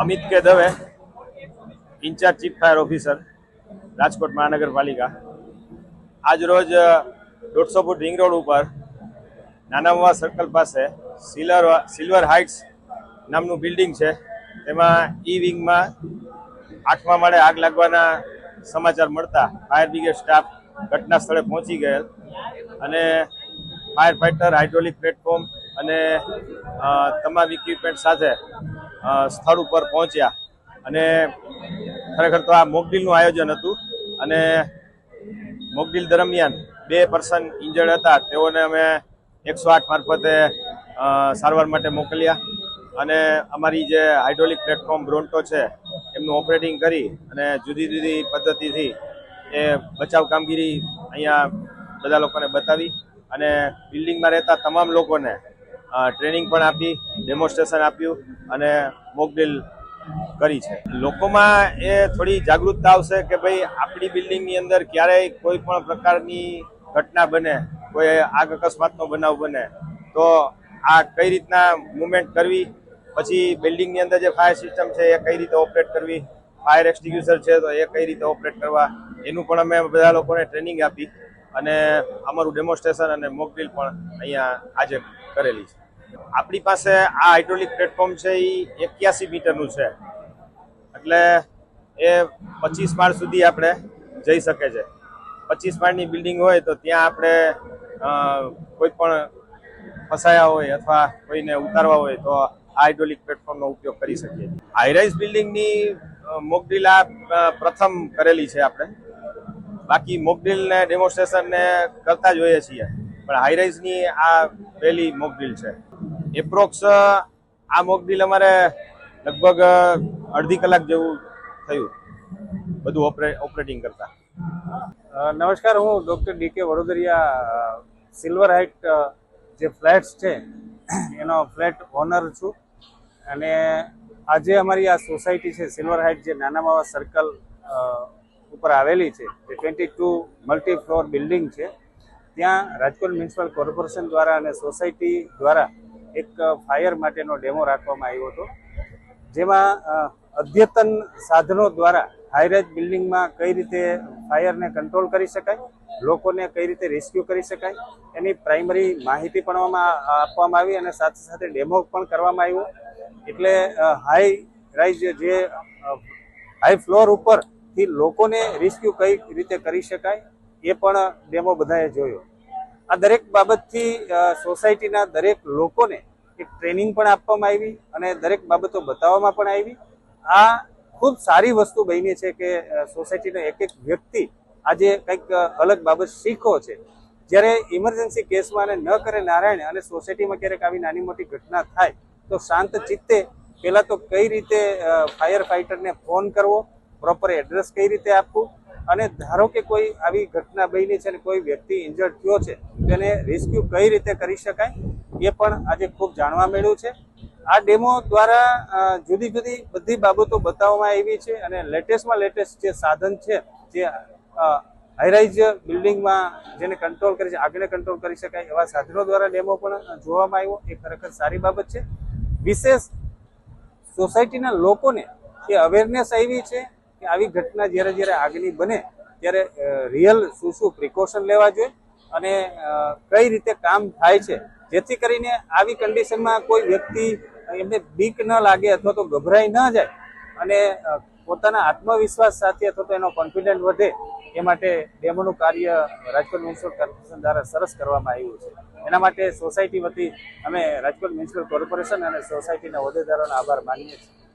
Amit K Dave incharge chief fire officer Rajkot મહાનગરપાલિકા આજ રોજ દોઢસો ફૂટ રિંગ રોડ ઉપર નાનામવા સર્કલ પાસે સિલ્વર સિલ્વર હાઇટ્સ નામનું બિલ્ડિંગ છે તેમાં ઈ વિંગમાં આઠમા માળે આગ લાગવાના સમાચાર મળતા ફાયર બ્રિગેડ સ્ટાફ ઘટના સ્થળે પહોંચી ગયેલ અને ફાયર ફાઇટર હાઇડ્રોલિક પ્લેટફોર્મ અને તમામ ઇક્વિપમેન્ટ સાથે સ્થળ ઉપર પહોંચ્યા. અને ખરેખર તો આ મોકડીલનું આયોજન હતું. અને મોકડીલ દરમિયાન બે પર્સન ઇન્જર્ડ હતા. તેઓને અમે એકસો આઠ મારફતે સારવાર માટે મોકલ્યા. અને અમારી જે હાઇડ્રોલિક પ્લેટફોર્મ બ્રોન્ટો છે, એમનું ઓપરેટિંગ કરી અને જુદી જુદી પદ્ધતિથી એ બચાવ કામગીરી અહીંયા બધા લોકોને બતાવી. અને બિલ્ડિંગમાં રહેતા તમામ લોકોને ટ્રેનિંગ પણ આપી, ડેમોન્સ્ટ્રેશન આપ્યું અને મોકડ્રીલ કરી છે. લોકોમાં એ થોડી જાગૃતતા આવશે કે ભાઈ આપણી બિલ્ડિંગની અંદર ક્યારેય કોઈ પણ પ્રકારની ઘટના બને, કોઈ આગ અકસ્માતનો બનાવ બને, તો આ કઈ રીતના મુવમેન્ટ કરવી, પછી બિલ્ડિંગની અંદર જે ફાયર સિસ્ટમ છે એ કઈ રીતે ઓપરેટ કરવી ફાયર એક્સટિગ્યુસર છે તો એ કઈ રીતે ઓપરેટ કરવા, એનું પણ અમે બધા લોકોને ટ્રેનિંગ આપી અને અમારું ડેમોન્સ્ટ્રેશન અને મોકડ્રીલ પણ અહીંયા આજે કરેલી છે. આપણી પાસે આ હાઇડ્રોલિક પ્લેટફોર્મ છે એ એક્યાસી મીટરનું છે. એટલે એ પચીસ માળ સુધી આપણે જઈ શકે છે. પચીસ માળની બિલ્ડિંગ હોય તો ત્યાં આપણે કોઈ પણ ફસાયા હોય અથવા કોઈને ઉતારવા હોય તો આ હાઇડ્રોલિક પ્લેટફોર્મનો ઉપયોગ કરી શકીએ હાઈરાઇઝ બિલ્ડિંગની મોકડ્રીલ આ પ્રથમ કરેલી છે આપણે. બાકી મોકડીલને ડેમોન્સ્ટ્રેશનને કરતા જ હોઈએ છીએ. પણ હાઈરાઇઝની આ પહેલી મોકડ્રીલ છે. એપ્રોક્સ આ મોકડીલ અમારે લગભગ અડધી કલાક જેવું થયું. બધું ઓપરે ઓપરેટિંગ કરતા. નમસ્કાર, હું doctor D K Vadodariya silver height જે ફ્લેટ્સ છે, એનો ફ્લેટ ઓનર છું. અને આજે અમારી આ સોસાયટી છે સિલ્વર હાઇટ જે નાના માવા સર્કલ ઉપર આવેલી છે જે twenty two multi floor building છે. ત્યાં રાજકોટ મ્યુનિસિપલ કોર્પોરેશન દ્વારા અને સોસાયટી દ્વારા એક ફાયર માટેનો ડેમો રાખવામાં આવ્યો હતો. જેમાં અદ્યતન સાધનો દ્વારા હાઈરેજ બિલ્ડિંગમાં કઈ રીતે ફાયરને કંટ્રોલ કરી શકાય, લોકોને કઈ રીતે રેસ્ક્યુ કરી શકાય, એની પ્રાઇમરી માહિતી પણ આપવામાં આવી અને સાથે સાથે ડેમો પણ કરવામાં આવ્યો. એટલે હાઈ રાઇઝ જે હાઈ ફ્લોર ઉપરથી લોકોને રેસ્ક્યુ કઈ રીતે કરી શકાય, એ પણ ડેમો બધાએ જોયો. આ દરેક બાબતથી સોસાયટીના દરેક લોકોને એક ટ્રેનિંગ પણ આપવામાં આવી અને દરેક બાબતો બતાવવામાં પણ આવી. આ ખૂબ સારી વસ્તુ બની છે કે સોસાયટીનો એક એક વ્યક્તિ આજે કંઈક અલગ બાબત શીખો છે. જ્યારે ઇમરજન્સી કેસમાં અને ન કરે નારાયણ અને સોસાયટીમાં ક્યારેક આવી નાની મોટી ઘટના થાય, તો શાંત ચિત્તે પહેલાં તો કઈ રીતે ફાયર ફાઇટરને ફોન કરવો પ્રોપર એડ્રેસ કઈ રીતે આપવું અને ધારો કે કોઈ આવી ઘટના બની છે અને કોઈ વ્યક્તિ ઇન્જર્ડ થયો છે, તેને રેસ્ક્યુ કઈ રીતે કરી શકાય? એ પણ આજે ખૂબ જાણવા મળ્યું છે. આ ડેમો દ્વારા જુદી જુદી બધી બાબતો બતાવવામાં આવી છે અને લેટેસ્ટમાં લેટેસ્ટ જે સાધન છે, જે હાઈરાઇઝ બિલ્ડિંગમાં જેને કંટ્રોલ કરી છે આગને કંટ્રોલ કરી શકાય, એવા સાધનો દ્વારા ડેમો પણ જોવામાં આવ્યો. એ ખરેખર સારી બાબત છે. વિશેષ સોસાયટીના લોકોને એ અવેરનેસ આવી છે કે આવી ઘટના જ્યારે જ્યારે આગની બને ત્યારે રિયલ શું શું પ્રિકોશન લેવા જોઈએ અને કઈ રીતે કામ થાય છે, જેથી કરીને આવી કન્ડિશનમાં કોઈ વ્યક્તિ એમને બીક ન લાગે અથવા તો ગભરાઈ ન જાય અને પોતાના આત્મવિશ્વાસ સાથે અથવા તો એનો કોન્ફિડન્ટ વધે એ માટે ડેમોનું કાર્ય રાજકોટ મ્યુનિસિપલ કોર્પોરેશન દ્વારા સરસ કરવામાં આવ્યું છે. એના માટે સોસાયટી વતી અમે રાજકોટ મ્યુનિસિપલ કોર્પોરેશન અને સોસાયટીના હોદ્દેદારોનો આભાર માનીએ છીએ.